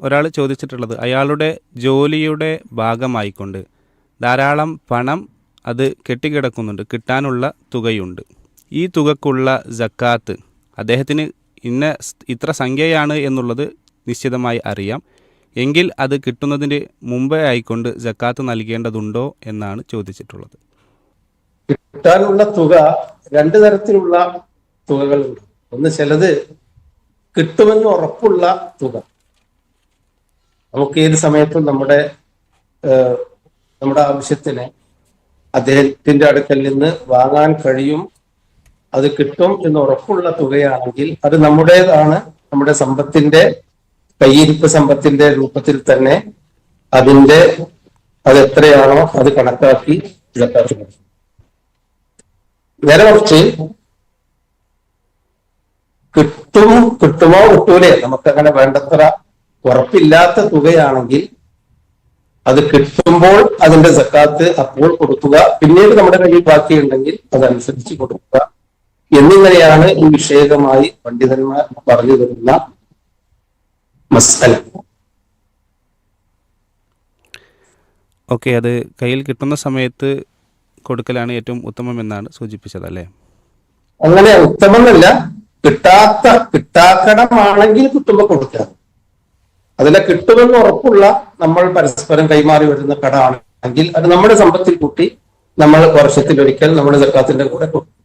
ഒരാൾ ചോദിച്ചിട്ടുള്ളത് അയാളുടെ ജോലിയുടെ ഭാഗമായിക്കൊണ്ട് ധാരാളം പണം അത് കെട്ടിക്കിടക്കുന്നുണ്ട് കിട്ടാനുള്ള തുകയുണ്ട്. ഈ തുകക്കുള്ള ജക്കാത്ത് അദ്ദേഹത്തിന് ഇന്ന ഇത്ര സംഖ്യയാണ് എന്നുള്ളത് നിശ്ചിതമായി അറിയാം. എങ്കിൽ അത് കിട്ടുന്നതിന് മുമ്പേ ആയിക്കൊണ്ട് ജക്കാത്ത് നൽകേണ്ടതുണ്ടോ എന്നാണ് ചോദിച്ചിട്ടുള്ളത്. കിട്ടാനുള്ള തുക രണ്ട് തരത്തിലുള്ള തുകകളുണ്ട്. ഒന്ന് ചിലത് കിട്ടുമെന്ന് ഉറപ്പുള്ള തുക. നമുക്ക് ഏത് സമയത്തും നമ്മുടെ നമ്മുടെ ആവശ്യത്തിന് അദ്ദേഹത്തിന്റെ അടുക്കൽ നിന്ന് വാങ്ങാൻ കഴിയും അത് കിട്ടും എന്ന് ഉറപ്പുള്ള തുകയാണെങ്കിൽ അത് നമ്മുടേതാണ് നമ്മുടെ സമ്പത്തിന്റെ കയ്യിരിപ്പ് സമ്പത്തിന്റെ രൂപത്തിൽ തന്നെ അതിന്റെ അത് എത്രയാണോ അത് കണക്കാക്കി ഇടക്കാക്കുന്നത്. നേരെ കുറച്ച് കിട്ടും കിട്ടുമോ കിട്ടൂലേ നമുക്കങ്ങനെ വേണ്ടത്ര ഉറപ്പില്ലാത്ത തുകയാണെങ്കിൽ അത് കിട്ടുമ്പോൾ അതിന്റെ സക്കാത്ത് അപ്പോൾ കൊടുക്കുക. പിന്നീട് നമ്മുടെ കയ്യിൽ ബാക്കിയുണ്ടെങ്കിൽ അതനുസരിച്ച് കൊടുക്കുക. എന്നിങ്ങനെയാണ് ഈ വിഷയകമായി പണ്ഡിതന്മാർ പറഞ്ഞു തരുന്ന ഓക്കെ അത് കയ്യിൽ കിട്ടുന്ന സമയത്ത് കൊടുക്കലാണ് ഏറ്റവും ഉത്തമം എന്നാണ് സൂചിപ്പിച്ചത് അല്ലേ അങ്ങനെ ഉത്തമമല്ല. കിട്ടാത്ത കിട്ടാക്കടമാണെങ്കിൽ കിട്ടുമ്പോ കൊടുക്കാം. അതിലെ കിട്ടുമെന്ന് ഉറപ്പുള്ള നമ്മൾ പരസ്പരം കൈമാറി വരുന്ന കട ആണെങ്കിൽ അത് നമ്മുടെ സമ്പത്തിൽ കൂട്ടി നമ്മൾ വർഷത്തിൽ ഒരിക്കൽ നമ്മുടെ സർക്കാത്തിന്റെ കൂടെ കൊടുക്കും